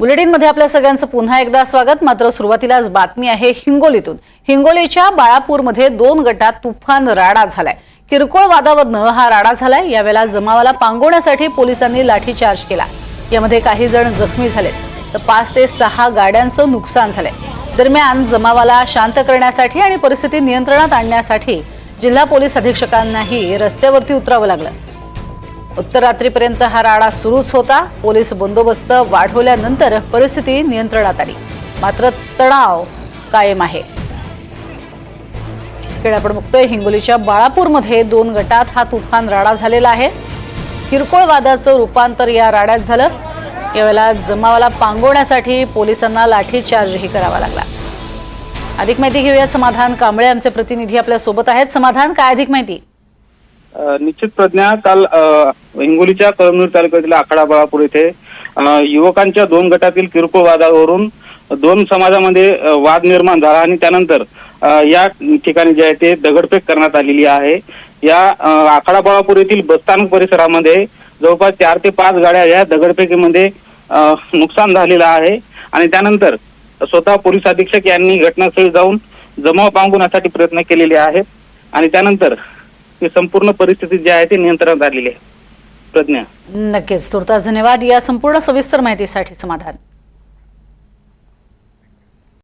बुलेटिनमध्ये आपल्या सगळ्यांचं पुन्हा एकदा स्वागत. मात्र सुरुवातीलाच बातमी आहे हिंगोलीतून. हिंगोलीच्या बाळापूरमध्ये दोन गटात तुफान राडा झालाय. किरकोळ वादावरनं हा राडा झालाय. यावेळेला जमावाला पांगवण्यासाठी पोलिसांनी लाठीचार्ज केला. यामध्ये काही जण जखमी झाले. तर पाच ते सहा गाड्यांचं नुकसान झालंय. दरम्यान जमावाला शांत करण्यासाठी आणि परिस्थिती नियंत्रणात आणण्यासाठी जिल्हा पोलीस अधीक्षकांनाही रस्त्यावरती उतरावं लागलं. उत्तर रात्रीपर्यंत हा राडा सुरूच होता. पोलीस बंदोबस्त वाढवल्यानंतर परिस्थिती नियंत्रणात आली. मात्र तणाव कायम आहे. इकडे आपण बघतोय हिंगोलीच्या बाळापूरमध्ये दोन गटात हा तुफान राडा झालेला आहे. किरकोळ वादाचं रूपांतर या राड्यात झालं. यावेळेला जमावाला पांगवण्यासाठी पोलिसांना लाठीचार्जही करावा लागला. अधिक माहिती घेऊया समाधान कांबळे आमचे प्रतिनिधी आपल्यासोबत आहेत. समाधान काय अधिक माहिती? निश्चित प्रज्ञा काल हिंगोलीच्या कळमनुर तालुक्यातील आखाडा बाळापूर येथे युवकांच्या दोन गटातील किरकोळ वादावरून दोन समाजामध्ये वाद निर्माण झाला आणि त्यानंतर या ठिकाणी जे आहे ते दगडफेक करण्यात आलेली आहे. या आखाडा बाळापूर येथील बसस्थानक परिसरामध्ये जवळपास चार ते पाच गाड्या या दगडफेकीमध्ये नुकसान झालेलं आहे. आणि त्यानंतर स्वतः पोलीस अधीक्षक यांनी घटनास्थळी जाऊन जमाव पांगवण्यासाठी प्रयत्न केलेले आहेत. आणि त्यानंतर ही संपूर्ण परिस्थिती जी आहे ती नियंत्रणात आलेली आहे. प्रज्ञा. नक्कीच. तुर्तास धन्यवाद. या संपूर्ण सविस्तर माहितीसाठी समाधान.